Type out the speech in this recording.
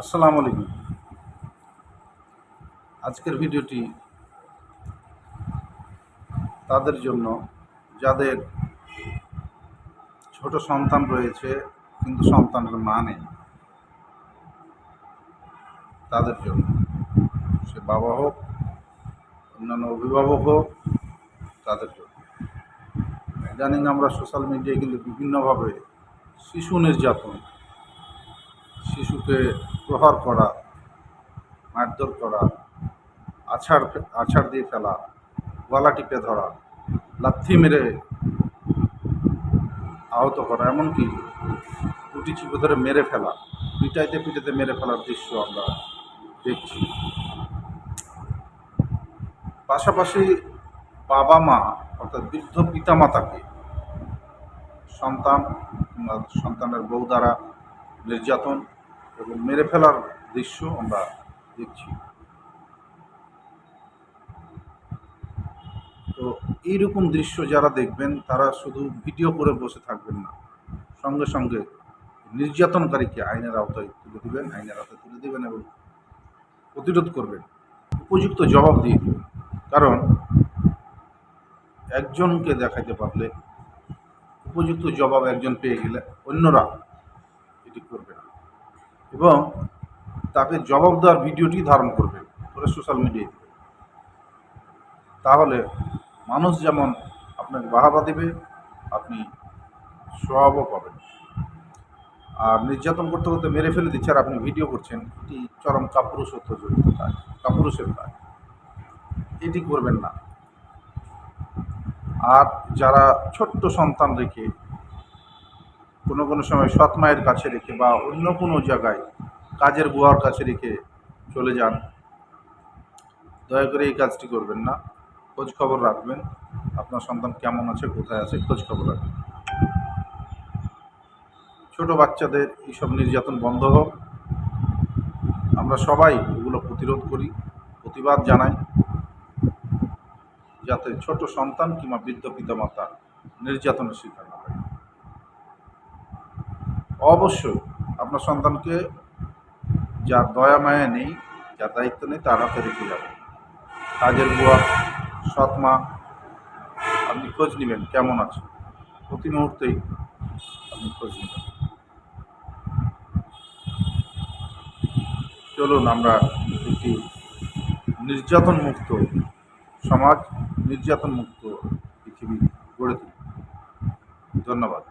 আসসালামু আলাইকুম। আজকের ভিডিওটি তাদের জন্য, যাদের ছোট সন্তান রয়েছে কিন্তু সন্তানের মা নেই, তাদের জন্য। সে বাবা হোক, অন্যান্য অভিভাবক হোক, তাদের জন্য। ইদানিং আমরা সোশ্যাল মিডিয়ায় কিন্তু বিভিন্নভাবে শিশু নির্যাতন, শিশুকে প্রহার করা, মারধর করা, আছাড় আছাড় দিয়ে ফেলা, গলা টিপে ধরা, লাথি মেরে আহত করা, এমনকি টুটি চিপে ধরে মেরে ফেলা, পিটাইতে পিটাইতে মেরে ফেলার দৃশ্য আমরা দেখছি। পাশাপাশি বাবা মা, অর্থাৎ বৃদ্ধ পিতামাতাকে সন্তান, সন্তানের বউ দ্বারা নির্যাতন এবং মেরে ফেলার দৃশ্য আমরা দেখছি। তো এইরকম দৃশ্য যারা দেখবেন, তারা শুধু ভিডিও করে বসে থাকবেন না, সঙ্গে সঙ্গে নির্যাতনকারীকে আইনের আওতায় তুলে দেবেন, আইনের আওতায় তুলে দেবেন এবং প্রতিরোধ করবেন। উপযুক্ত জবাব দিয়ে দেবেন। কারণ একজনকে দেখাতে পারলে উপযুক্ত জবাব একজন পেয়ে গেলে অন্যরা এটি করবে না। এবং তাকে জবাব দেওয়ার ভিডিওটি ধারণ করবেন করে সোশ্যাল মিডিয়ায় তাহলে মানুষ যেমন আপনাকে বাহাবা দেবে, আপনি স্বভাবও পাবেন। আর নির্যাতন করতে করতে মেরে ফেলে দিচ্ছে আর আপনি ভিডিও করছেন, এটি চরম কাপুরুষত্ব জড়িত কাপুরুষের কাজ। এটি করবেন না। আর যারা ছোট্ট সন্তান রেখে কোনো কোনো সময় সৎ মায়ের কাছে রেখে বা অন্য কোনো জায়গায় কাজের বুয়ার কাছে রেখে চলে যান। দয়া করে এই কাজটি করবেন না। খোঁজ খবর রাখবেন। আপনার সন্তান কেমন আছে, কোথায় আছে, খোঁজ খবর রাখবেন। ছোট বাচ্চাদের এইসব নির্যাতন বন্ধ হোক। আমরা সবাই এগুলো প্রতিরোধ করি, প্রতিবাদ জানাই। যাতে ছোট সন্তান কিংবা বৃদ্ধ পিতামাতা নির্যাতনের শিকার অবশ্যই আপনার সন্তানকে যার দয়া, মায়া নেই, যার দায়িত্ব নেই, তার হাতে রেখে যাবে। কাজের বুয়া, সৎ মা, আপনি খোঁজ নেবেন কেমন আছে প্রতি মুহূর্তেই আপনি খোঁজ নেবেন। চলুন আমরা একটি নির্যাতন মুক্ত সমাজ, নির্যাতন মুক্ত পৃথিবী গড়ে তুলি। ধন্যবাদ।